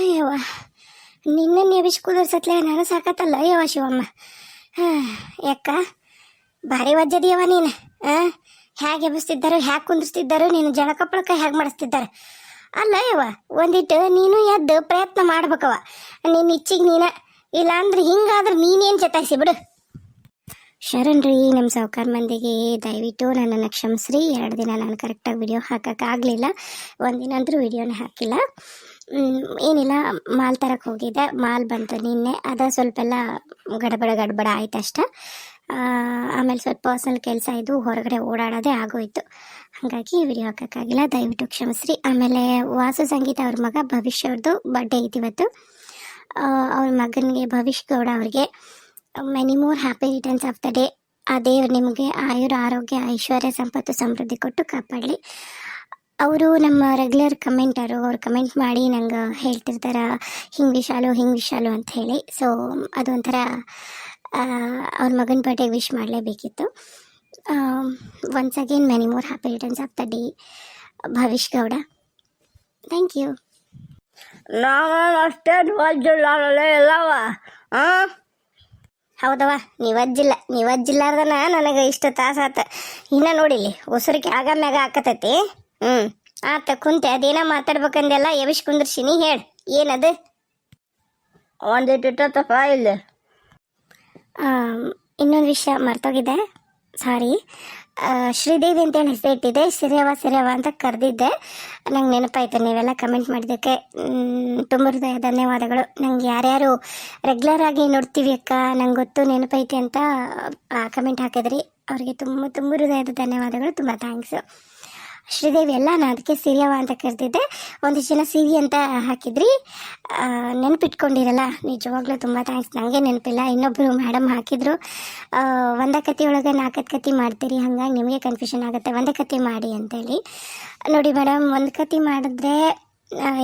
ಅಯ್ಯವ್ವ, ನಿನ್ನ ನೆಬಿಸ್ ಸತ್ಲೆ ನಾನು ಸಾಕತ್ತಲ್ಲ, ಅಯ್ಯವ್ವ ಶಿವಮ್ಮ. ಹಾಂ, ಯಾಕ? ಭಾರಿ ವಜ್ಜದಿಯವ ನೀನು ಹಾಂ ಹೇಗೆ ಎಬ್ಬಿಸ್ತಿದ್ದಾರೆ, ಹ್ಯಾಗೆ ಕುಂದಿಸ್ತಿದ್ದಾರೆ ನೀನು ಜಳಕ ಪಳಕ ಹೇಗೆ ಮಾಡಿಸ್ತಿದ್ದಾರೆ? ಅಲ್ಲ ಯವ್ವ ಒಂದಿಟ್ಟು ನೀನು ಎದ್ದು ಪ್ರಯತ್ನ ಮಾಡ್ಬೇಕವ ನಿನ್ನ ಇಚ್ಚಿಗೆ ನೀನ, ಇಲ್ಲಾಂದ್ರೆ ಹಿಂಗಾದ್ರೆ ನೀನೇನು ಜತಾಯಿಸಿ ಬಿಡು. ಶರಣ್ರಿ ನಮ್ಮ ಸಾವುಕಾರ ಮಂದಿಗೆ ದಯವಿಟ್ಟು ನನ್ನನ್ನು ಕ್ಷಮಿಸ್ರಿ. ಎರಡು ದಿನ ನಾನು ಕರೆಕ್ಟಾಗಿ ವಿಡಿಯೋ ಹಾಕೋಕ್ಕಾಗಲಿಲ್ಲ ಒಂದಿನ ಅಂದರೂ ವಿಡಿಯೋನೇ ಹಾಕಿಲ್ಲ. ಏನಿಲ್ಲ, ಮಾಲ್ ತರಕ್ಕೆ ಹೋಗಿದ್ದೆ. ಮಾಲ್ ಬಂತು ನಿನ್ನೆ. ಅದ ಸ್ವಲ್ಪ ಎಲ್ಲ ಗಡಬಡ ಗಡಬಡ ಆಯ್ತು ಅಷ್ಟೆ ಆಮೇಲೆ ಸ್ವಲ್ಪ ಪರ್ಸನಲ್ ಕೆಲಸ ಇದು ಹೊರಗಡೆ ಓಡಾಡೋದೇ ಆಗೋಯ್ತು. ಹಾಗಾಗಿ ವಿಡಿಯೋ ಹಾಕೋಕ್ಕಾಗಿಲ್ಲ ದಯವಿಟ್ಟು ಕ್ಷಮಿಸ್ರಿ. ಆಮೇಲೆ ವಾಸು ಸಂಗೀತ ಅವ್ರ ಮಗ ಭವಿಷ್ಯ ಅವ್ರದ್ದು ಬರ್ಡೇ ಐತಿ ಇವತ್ತು ಅವ್ರ ಮಗನಿಗೆ ಭವಿಷ್ಯ ಗೌಡ ಅವ್ರಿಗೆ many more happy returns of the day ಆ ದೇವರು ನಿಮಗೆ ಆಯುರ ಆರೋಗ್ಯ, ಐಶ್ವರ್ಯ, ಸಂಪತ್ತು, ಸಮೃದ್ಧಿ ಕೊಟ್ಟು ಕಾಪಾಡಲಿ. ಅವರು ನಮ್ಮ ರೆಗ್ಯುಲರ್ ಕಮೆಂಟರು ಅವ್ರು ಕಮೆಂಟ್ ಮಾಡಿ ನಂಗೆ ಹೇಳ್ತಿರ್ತಾರೆ, ಹಿಂಗೆ ವಿಶಾಲು ಹಿಂಗೆ ವಿಶಾಲು ಅಂತ ಹೇಳಿ. ಸೊ ಅದೊಂಥರ ಅವ್ರ ಮಗನ birthday wish ಮಾಡಲೇಬೇಕಿತ್ತು. Once again many more happy returns of the day Bhavish Gowda thank you ನಾನು ಅಷ್ಟೇ ಇಲ್ಲವ ಹಾಂ ಹೌದವ ನೀವಜ್ಜಿಲ್ಲ. ನೀವಜ್ಜಿಲ್ಲಾರ್ದನ ನನಗೆ ಇಷ್ಟು ತಾಸಾತ ಆತ. ಇನ್ನ ನೋಡಿಲಿ ಉಸಿರಿಗೆ ಆಗ ಮ್ಯಾಗ ಹಾಕತೈತಿ ಹ್ಞೂ ಆತ ಕುಂತೆ ಅದೇನ ಮಾತಾಡ್ಬೇಕಂದೆಲ್ಲ ಎವಿಶ್ ಕುಂದ್ರಸಿನಿ ಹೇಳಿ. ಏನದು? ಒಂದಿಟ್ಟು ತಪ್ಪ ಇಲ್ಲ. ಇನ್ನೊಂದು ವಿಷಯ ಮರ್ತೋಗಿದ್ದೆ ಸಾರಿ. ಶ್ರೀದೇವಿ ಅಂತೇಳಿ ಹೆಸರು ಇಟ್ಟಿದ್ದೆ ಸಿರಿಯವ ಸಿರಿಯವ ಅಂತ ಕರೆದಿದ್ದೆ. ನಂಗೆ ನೆನಪಾಯ್ತು, ನೀವೆಲ್ಲ ಕಮೆಂಟ್ ಮಾಡಿದ್ದಕ್ಕೆ. ತುಂಬ ಹೃದಯ ಧನ್ಯವಾದಗಳು. ನಂಗೆ ಯಾರ್ಯಾರು ರೆಗ್ಯುಲರ್ ಆಗಿ ನೋಡ್ತೀವಿ ಅಕ್ಕ, ನಂಗೆ ಗೊತ್ತು, ನೆನಪೈತೆ ಅಂತ ಕಮೆಂಟ್ ಹಾಕಿದ್ರಿ. ಅವರಿಗೆ ತುಂಬ ತುಂಬ ಹೃದಯದ ಧನ್ಯವಾದಗಳು. ತುಂಬ ಥ್ಯಾಂಕ್ಸು ಶ್ರೀದೇವಿ, ಎಲ್ಲ ನಾನು ಅದಕ್ಕೆ ಸಿರಿಯವ ಅಂತ ಕರೆದಿದ್ದೆ. ಒಂದಿಷ್ಟು ಜನ ಸಿರಿ ಅಂತ ಹಾಕಿದ್ರಿ. ನೆನಪಿಟ್ಕೊಂಡಿರಲ್ಲ, ನಿಜವಾಗ್ಲೂ ತುಂಬ ಥ್ಯಾಂಕ್ಸ್ ನನಗೆ ನೆನಪಿಲ್ಲ ಇನ್ನೊಬ್ಬರು ಮೇಡಮ್ ಹಾಕಿದ್ರು. ಒಂದೇ ಕತೆ ಒಳಗೆ ನಾಲ್ಕತ್ತು ಕತೆ ಮಾಡ್ತೀರಿ, ಹಂಗಾಗಿ ನಿಮಗೆ ಕನ್ಫ್ಯೂಷನ್ ಆಗುತ್ತೆ. ಒಂದೇ ಕತೆ ಮಾಡಿ ಅಂತೇಳಿ. ನೋಡಿ ಮೇಡಮ್ ಒಂದು ಕತೆ ಮಾಡಿದ್ರೆ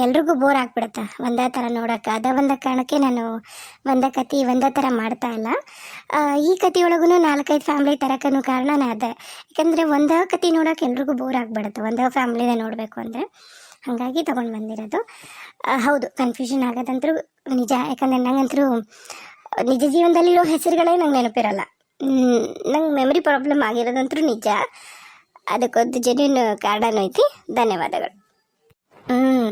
ಎಲ್ರಿಗೂ ಬೋರ್ ಆಗಿಬಿಡುತ್ತೆ. ಒಂದೇ ಥರ ನೋಡೋಕೆ ಅದ ಒಂದ ಕಾರಣಕ್ಕೆ ನಾನು ಒಂದೇ ಕತೆ ಒಂದೇ ಥರ ಮಾಡ್ತಾ ಇಲ್ಲ. ಈ ಕತೆ ಒಳಗೂ ನಾಲ್ಕೈದು ಫ್ಯಾಮ್ಲಿ ತರಕನು ಕಾರಣನೇ ಅದೇ. ಯಾಕಂದರೆ ಒಂದೇ ಕತೆ ನೋಡೋಕೆ ಎಲ್ರಿಗೂ ಬೋರ್ ಆಗಿಬಿಡುತ್ತೆ. ಒಂದೇ ಫ್ಯಾಮ್ಲಿನೇ ನೋಡಬೇಕು ಅಂದರೆ. ಹಾಗಾಗಿ ತೊಗೊಂಡು ಬಂದಿರೋದು. ಹೌದು ಕನ್ಫ್ಯೂಷನ್ ಆಗೋದಂತರೂ ನಿಜ. ಯಾಕಂದರೆ ನನಗಂತರೂ ನಿಜ ಜೀವನದಲ್ಲಿರೋ ಹೆಸರುಗಳೇ ನಂಗೆ ನೆನಪಿರಲ್ಲ. ನಂಗೆ ಮೆಮರಿ ಪ್ರಾಬ್ಲಮ್ ಆಗಿರೋದಂತರೂ ನಿಜ. ಅದಕ್ಕೊಂದು ಜೆನ್ಯೂನ್ ಕಾರಣನೂ ಐತಿ. ಧನ್ಯವಾದಗಳು. ಹ್ಞೂ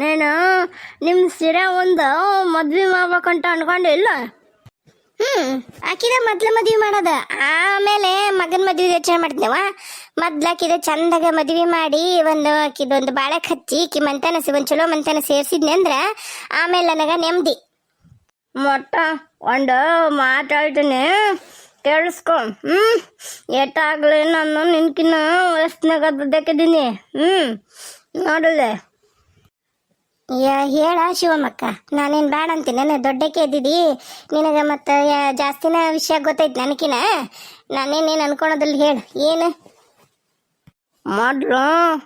ನೀನು ನಿಮ್ಮ ಸಿರೆ ಒಂದು ಮದ್ವೆ ಮಾಡ್ಬೇಕಂತ ಅನ್ಕೊಂಡಿಲ್ಲ ಹ್ಞೂ ಆಕಿದ ಮೊದ್ಲು ಮದುವೆ ಮಾಡೋದ. ಆಮೇಲೆ ಮಗನ ಮದುವೆ ಯೋಚನೆ ಮಾಡಿದ್ನವ? ಮೊದ್ಲು ಆಕಿದ ಚಂದಾಗ ಮದುವೆ ಮಾಡಿ ಒಂದು ಆಕಿದೊಂದು ಬಾಳೆ ಹಚ್ಚಿ ಈಕಿ ಮಂತನ ಒಂದು ಚಲೋ ಮಂತನ ಸೇರಿಸಿದ್ನಿ ಅಂದ್ರೆ ಆಮೇಲೆ ನನಗೆ ನೆಮ್ಮದಿ ಮೊಟ್ಟ ಒಂದು ಮಾತಾಡ್ತೀನಿ ಕೇಳಿಸ್ಕೊ. ಹ್ಞೂ ಎಷ್ಟಾಗಲಿ ನಾನು ನಿನ್ಕಿನ್ನ ವಯಸ್ಸಿನಾಗ ದುಡ್ಡಕ್ಕಿದ್ದೀನಿ. ಹ್ಞೂ ನೋಡಲೆ. ಯಾ- ಹೇಳ ಶಿವಮ್ಮಕ್ಕ ನಾನೇನು ಬೇಡ ಅಂತೀನಿ. ದೊಡ್ಡಕ್ಕೆ ಇದ್ದಿದ್ದಿ ನಿನಗೆ ಮತ್ತೆ ಜಾಸ್ತಿನ ವಿಷಯ ಗೊತ್ತೈತೆ ನನಕಿನ? ನಾನೇನೇನು ಅನ್ಕೊಳೋದಿಲ್ಲ ಹೇಳು. ಏನು? ಮೊದಲು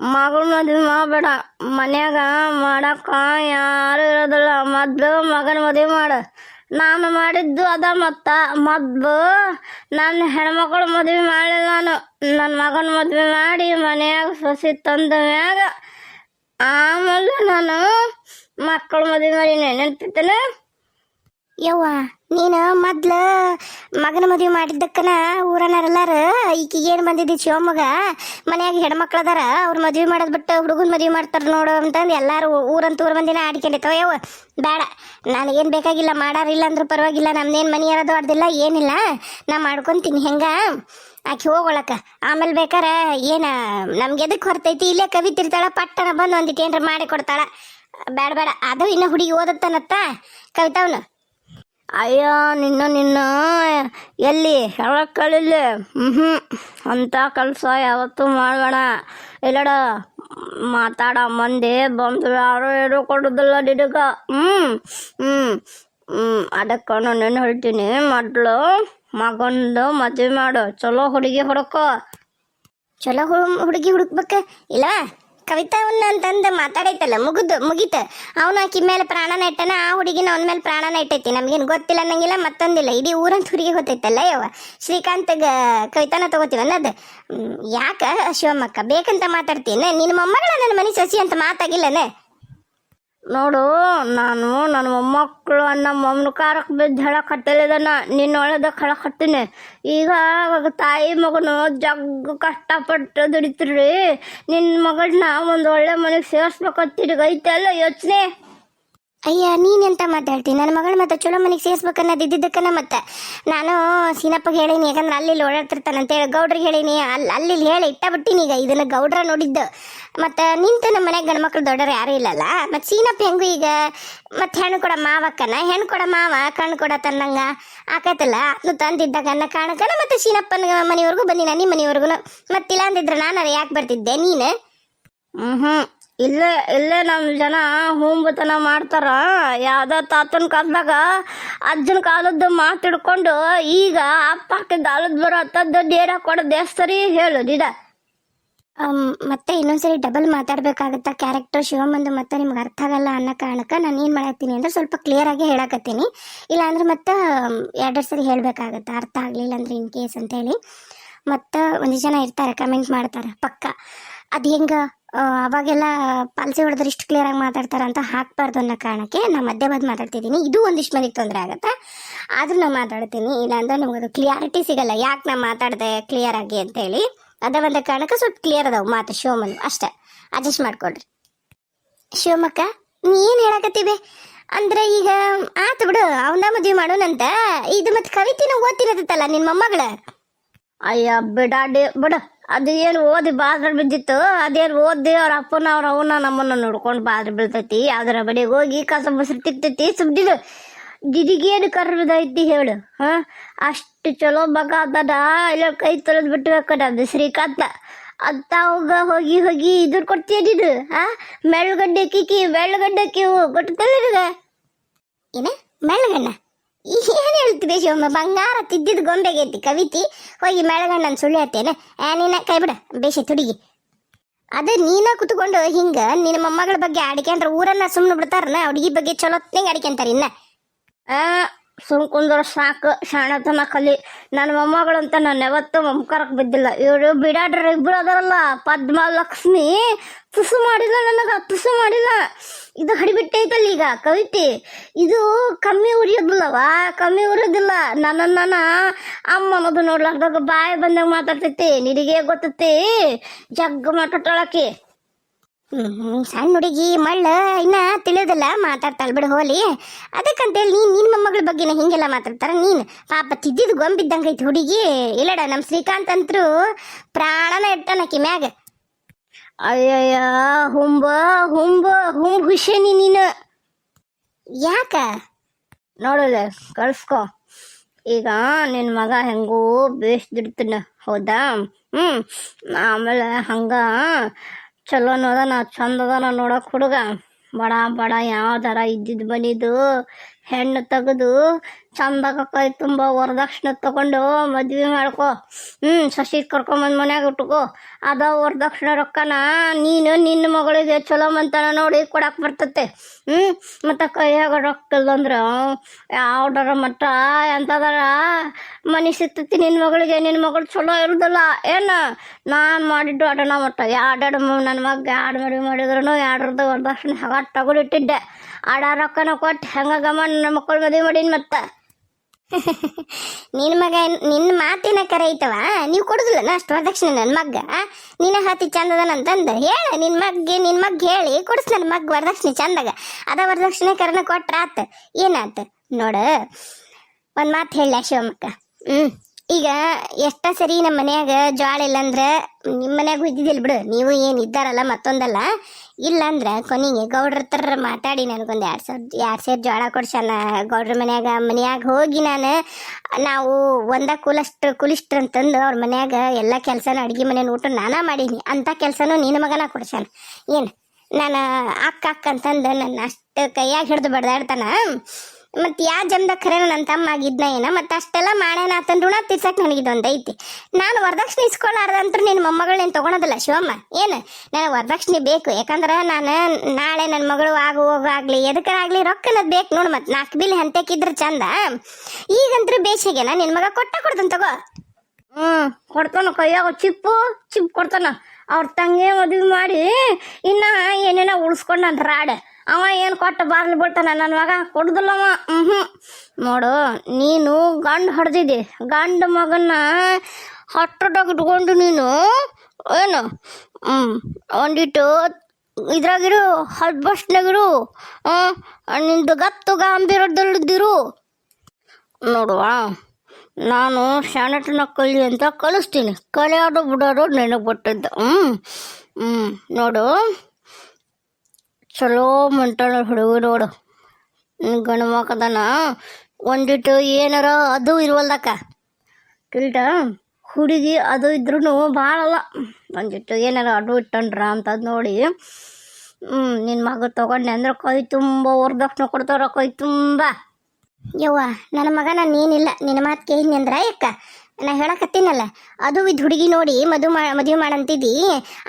ಮಗಳು ಮದ್ವೆ ಮಾಡಬೇಡ. ಮನ್ಯಾಗ ಮಾಡಕ್ಕ ಯಾರು ಇರೋದಿಲ್ಲ. ಮೊದಲು ಮಗನ ಮದುವೆ ಮಾಡು. ನಾನು ಮಾಡಿದ್ದು ಅದ ಮತ್ತ. ಮೊದ್ಲು ನನ್ನ ಹೆಣ್ಮಕ್ಳು ಮದುವೆ ಮಾಡಲಿಲ್ಲ ನಾನು. ನನ್ನ ಮಗನ ಮದುವೆ ಮಾಡಿ ಮನೆಯಾಗ ಸೊಸಿ ತಂದ ಮ್ಯಾಗ ಆಮೇಲೆ ನಾನು ಮಕ್ಕಳು ಮದುವೆ ಮಾಡಿ ನೆನಪಿತ್ತೇನೆ? ಯವ್ವ ನೀನು ಮೊದ್ಲು ಮಗನ ಮದುವೆ ಮಾಡಿದ್ದಕ್ಕನ ಊರನರೆಲ್ಲಾರ ಈಕಿಗೆ ಏನು ಬಂದಿದ್ದಿ ಶಿವಮೊಗ್ಗ? ಮನೆಯಾಗ ಹೆಣ್ಮಕ್ಳು ಅದಾರ ಅವ್ರ ಮದುವೆ ಮಾಡೋದು ಬಿಟ್ಟು ಹುಡುಗನ ಮದುವೆ ಮಾಡ್ತಾರೆ ನೋಡು ಅಂತಂದು ಎಲ್ಲರೂ ಊರಂತ ಊರ ಮಂದಿನ ಆಡ್ಕೊಂಡಿರ್ತಾವ ಯವ್ವ ಬೇಡ ನನಗೇನು ಬೇಕಾಗಿಲ್ಲ ಮಾಡಾರಿಲ್ಲ ಅಂದ್ರೆ ಪರವಾಗಿಲ್ಲ ನಮ್ದೇನು ಮನೆ ಇರೋದು ಅಡ್ದಿಲ್ಲ ಏನಿಲ್ಲ. ನಾ ಮಾಡ್ಕೊಂತೀನಿ ಹೆಂಗ? ಆಕೆ ಹೋಗೊಳಕ ಆಮೇಲೆ ಬೇಕಾರ ಏನ, ನಮ್ಗೆ ಎದಕ್ಕೆ ಹೊರ್ತೈತಿ? ಇಲ್ಲೇ ಕವಿತಿರ್ತಾಳ ಪಟ್ಟಣ ಬಂದು ಒಂದಿಟ್ಟು ಏನ್ರ ಮಾಡಿ ಕೊಡ್ತಾಳ. ಬೇಡ ಬೇಡ ಅದು ಇನ್ನು ಹುಡುಗಿ ಓದತ್ತನತ್ತ? ಕವಿತಾವ್ನು? ಅಯ್ಯೋ, ನಿನ್ನ ನಿನ್ನ, ಎಲ್ಲಿ? ಹೇಳಕ್ ಕಳಿಲ್ಲ ಹ್ಞೂ ಅಂಥ ಕೆಲಸ ಯಾವತ್ತೂ ಮಾಡೋಣ ಇಲ್ಲಡ, ಮಾತಾಡ, ಮಂದಿ ಬಂದು ಯಾರು ಏನು ಕೊಡೋದಿಲ್ಲ ನಿನಗ. ಹ್ಞೂ ಹ್ಞೂ ಹ್ಞೂ ಅದಕ್ಕೆ ನಾನು ಏನು ಹೇಳ್ತೀನಿ, ಮೊದಲು ಮಗಂದು ಮದುವೆ ಮಾಡು. ಚಲೋ ಹುಡುಗಿ ಹುಡುಕೋ. ಚಲೋ ಹುಡುಗಿ ಹುಡುಕ್ಬೇಕ? ಇಲ್ಲ? ಕವಿತಾವನ್ನ ಅಂತಂದು ಮಾತಾಡೈತಲ್ಲ, ಮುಗಿದು, ಮುಗೀತ. ಅವನು ಆಕಿ ಮೇಲೆ ಪ್ರಾಣನ ಇಟ್ಟನ, ಆ ಹುಡುಗಿನ ಅವನ ಮೇಲೆ ಪ್ರಾಣನ ಇಟ್ಟೈತಿ. ನಮ್ಗೇನು ಗೊತ್ತಿಲ್ಲ ಅನ್ನಂಗಿಲ್ಲ, ಮತ್ತೊಂದಿಲ್ಲ. ಇಡೀ ಊರಂತ ಹುಡುಗಿ ಗೊತ್ತೈತಲ್ಲ ಯವ್ವ. ಶ್ರೀಕಾಂತ್ ಕವಿತಾನ ತಗೋತೀವಿ ಅದು ಯಾಕ ಶಿವಮ್ಮಕ್ಕ? ಬೇಕಂತ ಮಾತಾಡ್ತೀನಿ ನಿನ್ನ ಮೊಮ್ಮಗಳ ನನ್ನ ಮನೆ ಸಸಿ ಅಂತ ಮಾತಾಗಿಲ್ಲನೆ? ನೋಡು, ನಾನು ನನ್ನ ಮೊಮ್ಮಕ್ಕಳು ನಮ್ಮ ಕಾರಕ್ಕೆ ಬಿದ್ದು ಹೇಳಕತ್ತಲಿದನ ನಿನ್ನ ಕಳ ಹೇಳಕತ್ತೀನಿ ಈಗ ತಾಯಿ ಮಗನು ಜಗ್ ಕಷ್ಟಪಟ್ಟು ದುಡಿತ್ರಿ. ನಿನ್ನ ಮಗಳನ್ನ ಒಂದು ಒಳ್ಳೆ ಮನೆಗೆ ಸೇರಿಸ್ಬೇಕಂತೀರಿ ಐತೆ ಅಲ್ಲ ಯೋಚನೆ. ಅಯ್ಯ, ನೀನೆಂತ ಮಾತಾಡ್ತೀನಿ ನನ್ನ ಮಗಳ ಮತ್ತೆ ಚಲೋ ಮನೆಗೆ ಸೇರಿಸ್ಬೇಕನ್ನೋದು ಇದ್ದಿದ್ದಕ್ಕನ ಮತ್ತೆ? ನಾನು ಸೀನಪ್ಪಗೆ ಹೇಳೀನಿ, ಯಾಕಂದ್ರೆ ಅಲ್ಲಿ ಇಲ್ಲಿ ಓಡಾಡ್ತಿರ್ತಾನೆ ಅಂತೇಳಿ ಗೌಡ್ರಿಗೆ ಹೇಳೀನಿ. ಅಲ್ಲಿ ಅಲ್ಲಿ ಹೇಳಿ ಇಟ್ಟಬಿಟ್ಟಿನಿ ಈಗ ಇದನ್ನ ಗೌಡ್ರ ನೋಡಿದ್ದು. ಮತ್ತು ನಿಂತು ನಮ್ಮ ಮನೆಗೆ ಗಂಡ್ಮಕ್ಳು ದೊಡ್ಡವ್ರು ಯಾರೂ ಇಲ್ಲಲ್ಲ? ಮತ್ತು ಸೀನಪ್ಪ ಹೆಂಗು ಈಗ? ಮತ್ತೆ ಹೆಣ್ಣು ಕೊಡ ಮಾವಕ್ಕನ? ಹೆಣ್ಣು ಕೊಡ ಮಾವ, ಕಣ್ಣು ಕೊಡ ತನ್ನಂಗ ಆಕೈತಲ್ಲ? ಅದು ತಂದಿದ್ದಾಗ ಅನ್ನ ಕಾಣಕನ ಮತ್ತೆ ಸೀನಪ್ಪನ ಮನೆವರೆಗೂ ಬಂದಿನ? ನಿಮ್ಮ ಮನೆವರೆಗೂ ಮತ್ತಿಲ್ಲ ಅಂದಿದ್ರೆ ನಾನು ಯಾಕೆ ಬರ್ತಿದ್ದೆ? ನೀನು? ಹ್ಞೂ ಹ್ಞೂ ಇಲ್ಲೇ ಇಲ್ಲೇ ನಮ್ಮ ಜನ ಹೂಂಬತನ ಮಾಡ್ತಾರ. ಯಾವ್ದೋ ತಾತನ ಕಾಲದಾಗ ಅಜ್ಜನ ಕಾಲದ್ದು ಮಾತಿಡ್ಕೊಂಡು ಈಗ ಅಪ್ಪ ಹಾಕಿದ ಆಲದ್ ಬರೋ ಹತ್ತದ್ದು ಡೇರ ಕೊಡ ದೇಸ್ತರಿ ಹೇಳು ಅಮ್, ಮತ್ತೆ ಇನ್ನೊಂದ್ಸರಿ ಡಬಲ್ ಮಾತಾಡ್ಬೇಕಾಗತ್ತಾ ಕ್ಯಾರೆಕ್ಟರ್ ಶಿವಮಂದು ಮತ್ತೆ ನಿಮ್ಗೆ ಅರ್ಥ ಆಗಲ್ಲ ಅನ್ನೋ ಕಾರಣಕ್ಕೆ ನಾನು ಏನು ಮಾಡತ್ತೀನಿ ಅಂದ್ರೆ ಸ್ವಲ್ಪ ಕ್ಲಿಯರ್ ಆಗಿ ಹೇಳಕತ್ತೀನಿ. ಇಲ್ಲ ಅಂದ್ರೆ ಮತ್ತೆ ಎರಡೆರಡು ಸರಿ ಹೇಳಬೇಕಾಗತ್ತೆ. ಅರ್ಥ ಆಗಲಿಲ್ಲ ಅಂದ್ರೆ ಇನ್ ಕೇಸ್ ಅಂತೇಳಿ ಮತ್ತು ಒಂದಿಷ್ಟು ಜನ ಇರ್ತಾರೆ ಕಮೆಂಟ್ ಮಾಡ್ತಾರೆ ಪಕ್ಕ. ಅದು ಹೆಂಗೆ? ಅವಾಗೆಲ್ಲ ಪಾಲಿಸಿ ಹೊಡೆದ್ರೆ ಇಷ್ಟು ಕ್ಲಿಯರ್ ಆಗಿ ಮಾತಾಡ್ತಾರೆ ಅಂತ ಹಾಕ್ಬಾರ್ದು ಅನ್ನೋ ಕಾರಣಕ್ಕೆ ನಾನು ಮಧ್ಯ ಬಂದು ಮಾತಾಡ್ತಿದ್ದೀನಿ. ಇದು ಒಂದಿಷ್ಟು ಮಂದಿಗೆ ತೊಂದರೆ ಆಗುತ್ತೆ? ಆದ್ರೂ ನಾನು ಮಾತಾಡ್ತೀನಿ. ಇಲ್ಲಾಂದ್ರೆ ನಮ್ಗೆ ಅದು ಕ್ಲಿಯಾರಿಟಿ ಸಿಗಲ್ಲ. ಯಾಕೆ ನಾನು ಮಾತಾಡಿದೆ ಕ್ಲಿಯರ್ ಆಗಿ ಅಂತೇಳಿ ಅದೇ ಒಂದು ಕಾರಣಕ್ಕೆ ಸ್ವಲ್ಪ ಕ್ಲಿಯರ್ ಅದಾವ ಮಾತು ಶಿವಮನ್. ಅಷ್ಟೇ. ಅಡ್ಜಸ್ಟ್ ಮಾಡ್ಕೊಡ್ರಿ ಶಿವಮಕ್ಕ, ನೀ ಏನು ಹೇಳಕತ್ತೀವಿ? ಅಂದ್ರೆ ಈಗ, ಆತು ಬಿಡು. ಅವನ ಮದುವೆ ಮಾಡೋಣಂತ. ಇದು ಮತ್ತೆ ಕವಿತಿನ ಓದ್ತಿರತ್ತಲ್ಲ ನಿನ್ನ ಮೊಮ್ಮಗಳ? ಅಯ್ಯ, ಬಿಡಾಡಿ. ಬಿಡ. ಅದು ಏನು ಓದಿ ಬಾದ್ರ ಬಿದ್ದಿತ್ತು ಅದೇನು ಓದಿ ಅವ್ರ ಅಪ್ಪನ ಅವ್ರ ಅವನ ನಮ್ಮನ್ನ ನೋಡ್ಕೊಂಡು ಬಾದ್ರ ಬೀಳ್ತೈತಿ ಯಾವ್ದಾರ ಬಡಿಗೆ ಹೋಗಿ ಕಸ ಬಸ್ರು ತಿಕ್ತೈತಿ ಸುಬ್ದಿದು ದಿದಿಗೇನು ಕರ್ರದೈತಿ ಹೇಳು, ಹಾ? ಅಷ್ಟು ಚಲೋ ಮಗ ಅದನ, ಇಲ್ಲ ಕೈ ತೊಳೆದು ಬಿಟ್ಟು ಅದು ಶ್ರೀಕಾಂತ ಅಂತ ಹೋಗ ಹೋಗಿ ಹೋಗಿ ಇದ್ರ ಕೊಡ್ತೀಯ ಇದು ಹಾ? ಮೆಳ್ಗಡ್ಡೆ ಕಿಕ್ಕಿ ಮೆಳ್ಗಡ್ಡೆ ಕಿವು ನಿನಗೆ. ಏನ ಮೆಳಗಣ್ಣ ಹೇಳ್ತಿದೆ ಶಿವಮ್ಮ ಬಂಗಾರ ತಿದ್ದಿದ್ ಗೊಂಬೆಗೈತಿ ಕವಿತಿ, ಹೋಗಿ ಮೆಳಗಣ್ಣನ ಸುಳ್ಳು ಹೇಳ್ತೇನೆ ಆ ನೀನ ಕೈ ಬಿಡ, ಬೇಷ ತುಡಿಗಿ. ಅದು ನೀನ ಕುತ್ಕೊಂಡು ಹಿಂಗ ನಿನ್ನ ಮೊಮ್ಮಗಳ ಬಗ್ಗೆ ಅಡಿಕೆಂದ್ರ ಊರನ್ನ ಸುಮ್ಮನೆ ಬಿಡ್ತಾರನ, ಹುಡುಗಿ ಬಗ್ಗೆ ಚಲೋತ್ನಂಗೆ ಅಡಿಕೆಂತಾರೆ ಇನ್ನ. ಆ, ಸುಮ್ ಸಾಕು, ಶಾಣತನ ಕಲಿ. ನನ್ನ ಮೊಮ್ಮಗಳಂತ ನಾನು ಯಾವತ್ತೂ ಮಮಕಾರಕ್ಕೆ ಬಿದ್ದಿಲ್ಲ. ಇವರು ಬಿಡಾಡ್ರ ಇಬ್ರು ಅದರಲ್ಲ ಪದ್ಮ ಲಕ್ಷ್ಮಿ ತುಸು ಮಾಡಿಲ್ಲ ನನಗ ತುಸು ಮಾಡಿಲ್ಲ. ಇದು ಹಡಿಬಿಟ್ಟೈತಲ್ಲ ಈಗ, ಕವಿತೆ. ಇದು ಕಮ್ಮಿ ಉರಿಯೋದಿಲ್ಲವ, ಕಮ್ಮಿ ಉರಿಯೋದಿಲ್ಲ. ನನ್ನ ನನ್ನ ಅಮ್ಮ ಅನ್ನೋದು ನೋಡ್ಲಾರ್ದಾಗ ಬಾಯಿ ಬಂದಾಗ ಮಾತಾಡ್ತೈತಿ, ನಿನಗೆ ಗೊತ್ತೈತಿ, ಜಗ್ಗ ಮಾತಾಡ್ತಾಳಕ್ಕೆ ಸಣ್ಣ ಹುಡುಗಿ, ಮಳ್ಳ, ಇನ್ನ ತಿಳಿಯೋದಿಲ್ಲ, ಮಾತಾಡ್ತಾಳ ಬಿಡು, ಹೋಲಿ. ಅದಕ್ಕಂತೇಳಿ ನೀನ್ ನಿನ್ ಮೊಮ್ಮಗಳ ಬಗ್ಗೆನ ಹಿಂಗೆಲ್ಲ ಮಾತಾಡ್ತಾರ ನೀನ್. ಪಾಪ ತಿದ್ದಿದ್ ಗೊಂಬಿದ್ದಂಗೈತಿ ಹುಡುಗಿ. ಇಲ್ಲಡ, ನಮ್ ಶ್ರೀಕಾಂತ್ ಅಂತರೂ ಪ್ರಾಣನ ಇಟ್ಟನಕಿ ಮ್ಯಾಗ. ಅಯ್ಯಯ್ಯ, ಹುಂಬ ಹುಂಬ ಹುಂಬ ಹುಷೇನಿ ನೀನು. ಯಾಕ? ನೋಡಲ್ಲ ಕಳ್ಸ್ಕೋ. ಈಗ ನಿನ್ನ ಮಗ ಹೆಂಗೋ ಬೇಸ್ ದುಡ್ತಾನ ಹೌದಾ? ಹ್ಞೂ ಆಮೇಲೆ ಹಂಗ ಚಲೋನೋದ ನಾ ಚಂದ ನಾ ನೋಡೋಕೆ ಹುಡುಗ. ಬಡ ಬಡ ಯಾವ ಥರ ಇದ್ದಿದ್ದು ಬಂದಿದ್ದು ಹೆಣ್ಣು ತೆಗೆದು ಚಂದಾಗ ಕೈ ತುಂಬ ವರದಕ್ಷಿಣೆ ತಗೊಂಡು ಮದ್ವೆ ಮಾಡ್ಕೊ. ಹ್ಞೂ ಸಸಿ ಕರ್ಕೊಂಬಂದು ಮನ್ಯಾಗ ಇಟ್ಕೋ. ಅದ ವರದಕ್ಷಿಣೆ ರೊಕ್ಕನ ನೀನು ನಿನ್ನ ಮಗಳಿಗೆ ಚಲೋ ಮಂತನ ನೋಡಿ ಕೊಡಕ್ ಬರ್ತತೆ. ಹ್ಞೂ ಮತ್ತು ಕೈಯಾಗ ರೊಕ್ಕ ಇಲ್ಲಂದ್ರೆ ಯಾವ್ದಾರ ಮಟ್ಟ ಎಂಥದಾರ ಮನೆ ಸಿಗ್ತೈತಿ ನಿನ್ನ ಮಗಳಿಗೆ ನಿನ್ನ ಮಗಳು ಚಲೋ ಇರೋದಿಲ್ಲ. ಏನು ನಾನು ಮಾಡಿದ್ದು ಅಡನ ಮಟ್ಟ. ಎರಡೆರಡು ನನ್ನ ಮಗ, ಎರಡು ಮದುವೆ ಮಾಡಿದ್ರು ಎರಡರದ್ದು ವರದಕ್ಷಿಣೆ ತಗೊಂಡು ತಗೊಂಡಿಟ್ಟಿದ್ದೆ. ಆಡ ರೊಕ್ಕನ ಕೊಟ್ಟು ಹೆಂಗ ಗಮ ನನ್ನ ಮಕ್ಕಳು ಮದುವೆ ಮಾಡೀನಿ ಮತ್ತೆ? ನಿನ್ನ ಮಗ ನಿನ್ನ ನಿನ್ ಮಾತಿನ ಕರೆ ಐತವ? ನೀವು ಕೊಡುದಿಲ್ಲ ಅಷ್ಟು ವರದಕ್ಷಿಣೆ ನನ್ನ ಮಗ್ಗ ನಿನ್ನ ಹತ್ತಿ ಚಂದದನ ಅಂತಂದ, ಹೇಳ ನಿನ್ನ ಮಗ್ಗೆ ನಿನ್ನ ಮಗ್ ಹೇಳಿ ಕೊಡಿಸ್ ನನ್ನ ಮಗ್ ವರದಕ್ಷಿಣೆ ಚಂದಾಗ. ಅದ ವರದಕ್ಷಿಣೆ ಕರೆನ ಕೊಟ್ರಾತ, ಏನಾತ? ನೋಡ, ಒಂದು ಮಾತು ಹೇಳ ಶಿವಮಕ್ಕ ಹ್ಮ್? ಈಗ ಎಷ್ಟ ಸರಿ ನಮ್ಮ ಮನ್ಯಾಗ ಜ್ವಾಳ ಇಲ್ಲಂದ್ರ ನಿಮ್ಮ ಮನ್ಯಾಗ ಇದ್ದಿದ್ದಿಲ್ಲ ಬಿಡು. ನೀವು ಏನು ಇದ್ದಾರಲ್ಲ ಮತ್ತೊಂದಲ್ಲ. ಇಲ್ಲಂದ್ರ ಕೊನೆಗೆ ಗೌಡ್ರ ಹತ್ರ ಮಾತಾಡಿ ನನಗೊಂದು ಎರಡು ಸಾವಿರ, ಎರಡು ಸೇರು ಜ್ವಾಳ ಕೊಡ್ಸಣ ಗೌಡ್ರ ಮನ್ಯಾಗ ಮನ್ಯಾಗ ಹೋಗಿ ನಾನು ನಾವು ಒಂದ ಕುಲಷ್ಟ್ರ ಕುಲಿಷ್ಟ್ರ ಅಂತಂದು ಅವ್ರ ಮನ್ಯಾಗ ಎಲ್ಲ ಕೆಲಸನ ಅಡುಗೆ ಮನೆ ಊಟ ನಾನಾ ಮಾಡೀನಿ. ಅಂತ ಕೆಲಸನೂ ನಿನ್ನ ಮಗನ ಕೊಡ್ಸಣ ಏನು? ನಾನು ಅಕ್ಕ ಅಕ್ಕ ಅಂತಂದು ನನ್ನ ಅಷ್ಟು ಕೈಯಾಗ ಹಿಡ್ದು ಬಡ್ದಾಡ್ತಾನ. ಮತ್ತು ಯಾ ಜಮ್ದ ಖರೆ ನನ್ನ ತಮ್ಮ ಆಗಿದ್ನ ಏನ, ಮತ್ತು ಅಷ್ಟೆಲ್ಲ ಮಾಡ್ಯಾನ ಆತನ ಋಣ ತೀರ್ಸಕ್ ನನಗಿದೊಂದು ಐತಿ. ನಾನು ವರದಕ್ಷಿಣೆ ಇಸ್ಕೊಳ್ಳಾರ್ದಂತ್ರ ನಿನ್ನ ನೀನ್ ತೊಗೊಳೋದಿಲ್ಲ ಶಿವಮ್ಮ, ಏನು? ನನಗೆ ವರದಕ್ಷಿಣೆ ಬೇಕು, ಯಾಕಂದ್ರೆ ನಾನು ನಾಳೆ ನನ್ನ ಮಗಳು ಆಗು ಹೋಗಾಗ್ಲಿ ಎದಕ್ಕರಾಗ್ಲಿ ರೊಕ್ಕನದ್ ಬೇಕು ನೋಡು ಮತ್ತೆ ನಾಲ್ಕು ಬಿಲ್ ಹಂತಕ್ಕಿದ್ರೆ ಚಂದ. ಈಗಂತ್ರ ಬೇಸಿಗೆನ ನಿನ್ನ ಮಗ ಕೊಟ್ಟ ಕೊಡ್ತಾನೆ ತಗೋ. ಹ್ಞೂ ಕೊಡ್ತಾನ ಕೈಯಾಗ ಚಿಪ್ಪು, ಚಿಪ್ ಕೊಡ್ತಾನ. ಅವ್ರ ತಂಗಿ ಮದುವೆ ಮಾಡಿ ಇನ್ನ ಏನೇನೋ ನಾನು ರಾಡ್ ಅವ ಏನು ಕೊಟ್ಟು ಬಾರ್ಲಿ ಬಿಡ್ತಾನೆ? ನನ್ನ ಮಗ ಕೊಡುದಿಲ್ಲವ. ಹ್ಞೂ ನೋಡು, ನೀನು ಗಂಡು ಹೊಡೆದಿದ್ದಿ. ಗಂಡು ಮಗನ ಹಟ್ಟದಾಗ ಇಟ್ಕೊಂಡು ನೀನು, ಏನು? ಹ್ಞೂ ಒಂದಿಟ್ಟು ಇದ್ರಾಗಿರು ಹದ್ ಬಸ್ನಾಗಿರು ನಿಂದು ಗತ್ತು ಗಾಂಭೀರದಲ್ಲಿದ್ದಿರು ನೋಡುವ, ನಾನು ಶಾಣಟನ ಕಲಿ ಅಂತ ಕಲಿಸ್ತೀನಿ. ಕಲಿಯೋದು ಬಿಡೋದು ನೆನಪು ಬಿಟ್ಟಿದ್ದು ಹ್ಞೂ ಹ್ಞೂ ನೋಡು. ಚಲೋ ಮಂಟಾಳ ಹುಡುಗ ನೋಡು. ಗಂಡು ಮಕ್ಕದನ ಒಂದಿಟ್ಟು ಏನಾರ ಅದು ಇರುವಲ್ದಕ್ಕ. ಕಿಲ್ಟ ಹುಡುಗಿ ಅದು ಇದ್ರೂ ಭಾಳಲ್ಲ ಒಂದಿಟ್ಟು ಏನಾರ ಅದು ಇಟ್ಟಂಡ್ರ ಅಂತದ್ ನೋಡಿ. ನಿನ್ನ ಮಗ ತಗೊಂಡೆ ಅಂದ್ರೆ ಕೈ ತುಂಬ ವರದಕ್ಷಿಣೆ ಕೊಡ್ತಾರ ಕೈ ತುಂಬ. ಯವ್ವ, ನನ್ನ ಮಗ ನಾನು ಏನಿಲ್ಲ ನಿನ್ನ ಮಾತು ಕೇಳಿದ್ನಿ ಅಂದ್ರ ಯಾಕ ನಾ ಹೇಳಕತ್ತೀನಲ್ಲ ಅದು ಇದ್ ಹುಡುಗಿ ನೋಡಿ ಮದು ಮಾ ಮದುವೆ ಮಾಡಂತಿದ್ದಿ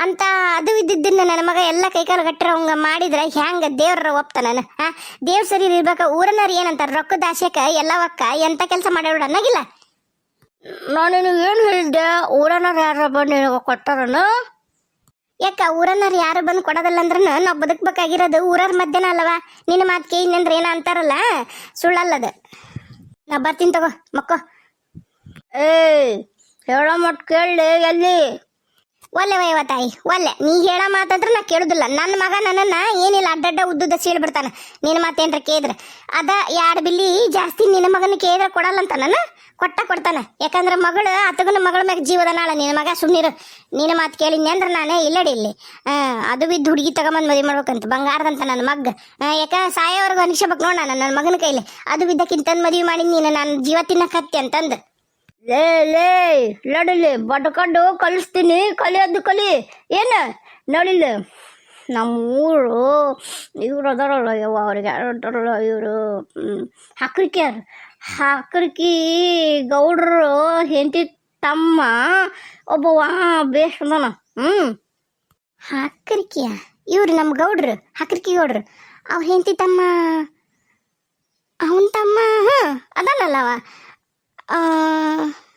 ಅಂತ ಅದು ಇದ್ದಿದ್ದನ್ನ ನನ್ನ ಮಗ ಎಲ್ಲ ಕೈಕಾಲು ಗಟ್ಟರ ಹಂಗ ಮಾಡಿದ್ರೆ ಹ್ಯಾಂಗ ದೇವ್ರ ಒಪ್ತಾನ ಹಾ? ದೇವ್ರ ಸರಿ ಇರ್ಬೇಕು ಊರನ್ನರು ಏನಂತಾರೆ? ರೊಕ್ಕದ ಆಶೆಕ ಎಲ್ಲವಕ್ಕ ಎಂತ ಕೆಲಸ ಮಾಡೋಡ ಅನ್ನಗಿಲ್ಲ? ನಾನು ಏನು ಹೇಳಿದ್ದೆ? ಊರನ್ನರು ಯಾರು ಬಂದು ಕೊಟ್ಟಾರನ? ಯಾಕ ಊರನ್ನರು ಯಾರು ಬಂದು ಕೊಡೋದಲ್ಲ ಅಂದ್ರ ನಾವು ಬದುಕ್ಬೇಕಾಗಿರೋದು ಊರವ್ರ ಮಧ್ಯನ ಅಲ್ಲವಾ? ನಿನ್ನ ಮಾತು ಅಂದ್ರೆ ಏನ ಅಂತಾರಲ್ಲ ಸುಳ್ಳಲ್ಲದ. ನಾ ಬರ್ತೀನಿ ತಗೋ ಮಕ್ಕೋ. ಏಯ್, ಹೇಳೋ ಮಟ್ ಕೇಳಿ ಎಲ್ಲಿ? ಒಲ್ಲೆ ವಯವ ತಾಯಿ, ಒಲ್ಲೆ. ನೀ ಹೇಳೋ ಮಾತಂದ್ರೆ ನಾ ಕೇಳುದಿಲ್ಲ. ನನ್ನ ಮಗ ನನ್ನನ್ನ ಏನಿಲ್ಲ, ಅಡ್ಡಡ್ಡ ಉದ್ದುದ್ದ ಸೀಳ್ ಬಿಡ್ತಾನ. ನಿನ್ನ ಮಾತೇನ್ರ ಕೇದ್ರ ಅದ ಎರಡು ಬಿಲ್ಲಿ ಜಾಸ್ತಿ ನಿನ್ನ ಮಗನ ಕೇದ್ರ ಕೊಡಲ್ಲ ಅಂತ ನಾನು ಕೊಟ್ಟ ಕೊಡ್ತಾನೆ. ಯಾಕಂದ್ರೆ ಮಗಳು ಅತಗನ ಮಗಳ ಮ್ಯಾಗ ಜೀವದ ನಾಳ. ನಿನ್ನ ಮಗ ಸುಮ್ಮನಿರು ನಿನ್ನ ಮಾತು ಕೇಳಿದ್ನಿ ಅಂದ್ರೆ ನಾನೇ ಇಲ್ಲಡಿ ಇಲ್ಲಿ. ಅದು ಬಿದ್ದು ಹುಡುಗಿ ತಗೊಂಬಂದು ಮದುವೆ ಮಾಡ್ಬೇಕಂತ. ಬಂಗಾರದಂತ ನನ್ನ ಮಗ್ಗ. ಯಾಕೆ ಯಾಕ ಸಾಯೋವರೆಗೂ ಅನಿಸ್ಬೇಕು ನೋಡ ನನ್ನ ಮಗನ ಕೈಲಿ. ಅದು ಬಿದ್ದಕ್ಕಿಂತಂದು ಮದುವೆ ಮಾಡಿ ನೀನು, ನಾನು ಜೀವ ತಿನ್ನಕತ್ತಿ ಅಂತಂದು. ಲೇ ಲೇ ಲಡಲಿ ಬಡ್ಕೊಂಡು ಕಲಿಸ್ತೀನಿ ಕಲಿಯೋದು ಕಲಿ. ಏನು? ನಡಿಲ್ಲ ನಮ್ಮ ಊರು ಇವ್ರು ಅದಾರಲ್ಲ ಯವ್ವ ಅವ್ರಿಗೆ ಯಾರು ಇವರು? ಹಕ್ರಿಕ್ಯಾರ. ಹಕ್ರಿಕಿ ಗೌಡ್ರು ಹೆಂಡತಿ ತಮ್ಮ ಒಬ್ಬವ ಬೇಷ್ ಅದಾನ. ಹ್ಞೂ ಹಾಕರಿಕೆಯ? ಇವ್ರು ನಮ್ಮ ಗೌಡ್ರು, ಹಕ್ರಿಕಿ ಗೌಡ್ರು. ಅವ್ರ ಹೆಂಡತಿ ತಮ್ಮ, ಅವನ ತಮ್ಮ ಹಾಂ ಅದಾನಲ್ಲವ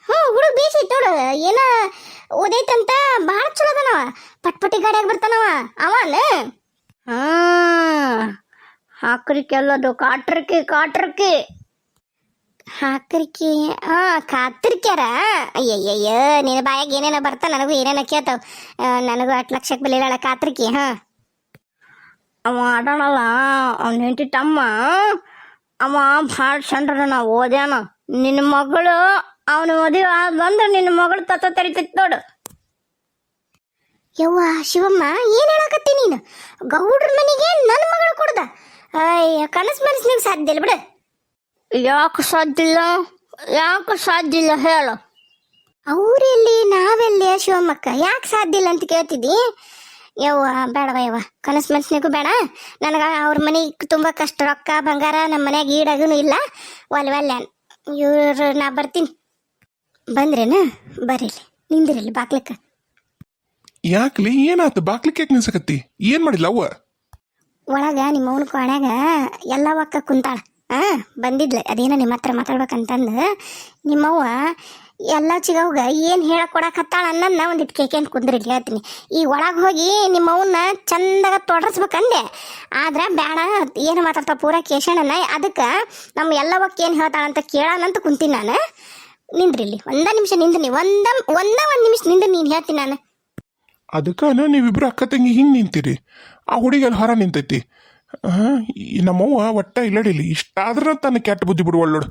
ಹ್ಞೂ ಹುಡುಗ ಬೇಸೈತ್ ನೋಡು ಏನ ಓದೈತಂತ? ಭಾಳ ಚಲೋ ಅವ ಪಟ್ಪಟಿ ಗಾಡಿಯಾಗ ಬರ್ತಾನವ. ಅವನ? ಹಾಂ, ಹಕ್ರಿಕೆ ಅಲ್ಲದು ಕಾಟ್ರಕಿ ಕಾಟ್ರಕಿ. ಹಾಕರಿಕೆ, ಹಾ, ಕಾತ್ರಿಕ್ಯಾರ? ಅಯ್ಯಯ್ಯಯ್ಯ, ನಿನ್ನ ಬಾಯಾಗ ಏನೇನ ಬರ್ತಾ ನನಗೂ ಏನೇನ ಕೇಳ್ತಾವ? ನನಗೂ ಅಟ್ ಲಕ್ಷಕ್ಕೆ ಬೆಲೆ ಕಾತ್ರಿಕೆ, ಹಾ. ಅವ ಆಡೋಣಲ್ಲ ಅವ್ನ ಹೆಂಡತಿ ತಮ್ಮ. ಅವ ಭಾಳ ಚಂದ್ರ ನಾವು ಓದ್ಯಾನ. ನಿನ್ನ ಮಗಳು ಅವನ ಮದುವೆ ಬಂದ್ರೆ ನಿನ್ನ ಮಗಳು ತತ್ತ ತರಿತೈತಿ ನೋಡು. ಯವ್ವ ಶಿವಮ್ಮ ಏನ್ ಹೇಳಕತ್ತಿ ನೀನು? ಗೌಡ್ರ ಮನೆಗೆ ನನ್ನ ಮಗಳು ಕೊಡ್ದ. ಅಯ್ಯ ಕನಸು ನಿಮ್ಗೆ ಸಾಧ್ಯ ಇಲ್ಲ ಬಿಡು. ಯಾಕೆ ಸಾಧ್ಯ ಇಲ್ಲ? ಯಾಕೆ ಸಾಧ್ಯ ಇಲ್ಲ ಹೇಳು. ಅವ್ರೆಲ್ಲಿ ನಾವೆಲ್ಲಿ ಶಿವಮ್ಮಕ್ಕ? ಯಾಕೆ ಸಾಧ್ಯ ಇಲ್ಲ ಅಂತ ಕೇಳ್ತಿದ್ದಿ? ಯವ್ವ ಬೇಡವ ಯವ್ವ ಕನಸು ಮನಸ್ಸಿನಾಗೂ ಬೇಡ. ನನಗೆ ಅವ್ರ ಮನೆಗೆ ತುಂಬ ಕಷ್ಟ ರೊಕ್ಕ ಬಂಗಾರ ನಮ್ಮ ಮನೆಯಾಗ ಈಡಾಗೂ ಇಲ್ಲ. ಒಲ್ ಒಲ್ಲೆ ಇವ್ರು ನಾ ಬರ್ತೀನಿ. ಬಂದ್ರೇನ? ಬರೀಲಿ ನಿಂದಿರಲಿ ಬಾಗ್ಲಕ್ಕ ಯಾಕ್ಲಿ? ಏನಾತು? ಬಾಕ್ಲಿಕ್ಕೆ ಯಾಕೆ ನಿಲ್ಸಕತ್ತಿ? ಏನ್ ಮಾಡಿಲ್ಲ ಅವ್ವ? ಒಳಗ ನಿಮ್ಮ ಅವನ ಕೊಣಾಗ ಎಲ್ಲ ಒಕ್ಕ ಕುಂತಾಳ. ಆ ಬಂದಿದ್ಲ. ಅದೇನೋ ನಿಮ್ಮ ಹತ್ರ ಮಾತಾಡ್ಬೇಕಂತಂದು. ನಿಮ್ಮವ್ವ ಎಲ್ಲ ಚಿಗವ್ಗ ಏನು ಹೇಳಕ್ ಕೊಡಕತ್ತಾಳ ನಾ ಒಂದಿಟ್ಟು ಕೇಕೆಂತ ಕುಂದ್ರಿ ಹೇಳ್ತೀನಿ. ಈ ಒಳಗೆ ಹೋಗಿ ನಿಮ್ಮವನ್ನ ಚಂದಾಗ ತೊಡರ್ಸ್ಬೇಕಂದೆ. ಆದ್ರೆ ಬೇಡ ಏನು ಮಾತಾಡ್ತಾವ ಪೂರ ಕೇಶಣ್ಣನ. ಅದಕ್ಕೆ ನಮ್ಮ ಎಲ್ಲವಕ್ಕೆ ಏನು ಹೇಳ್ತಾಳಂತ ಕೇಳೋಣಂತ ಕುಂತೀನಿ ನಾನು. ನಿಂದ್ರಿಲ್ಲಿ ಒಂದ ನಿಮಿಷ ನಿಂದ್ರಿ. ಒಂದ ಒಂದ ಒಂದ್ ನಿಮಿಷ ನಿಂದ್ರ, ನೀನ್ ಹೇಳ್ತೀನಿ ನಾನು. ಅದಕ್ಕನ ನೀವಿಬ್ರು ಅಕ್ಕ ತಂಗಿ ಹಿಂಗ್ ನಿಂತೀರಿ? ಆ ಹುಡುಗಿ ಅಲ್ಲಿ ಹೊರ ನಿಂತೈತಿ. ನಮ್ಮವ್ವ ಒಟ್ಟ ಇಲ್ಲಡಿಲಿ. ಇಷ್ಟಾದ್ರ ತನ್ನ ಕೆಟ್ಟ ಬುದ್ಧಿ ಬಿಡುವಳ್ ನೋಡು.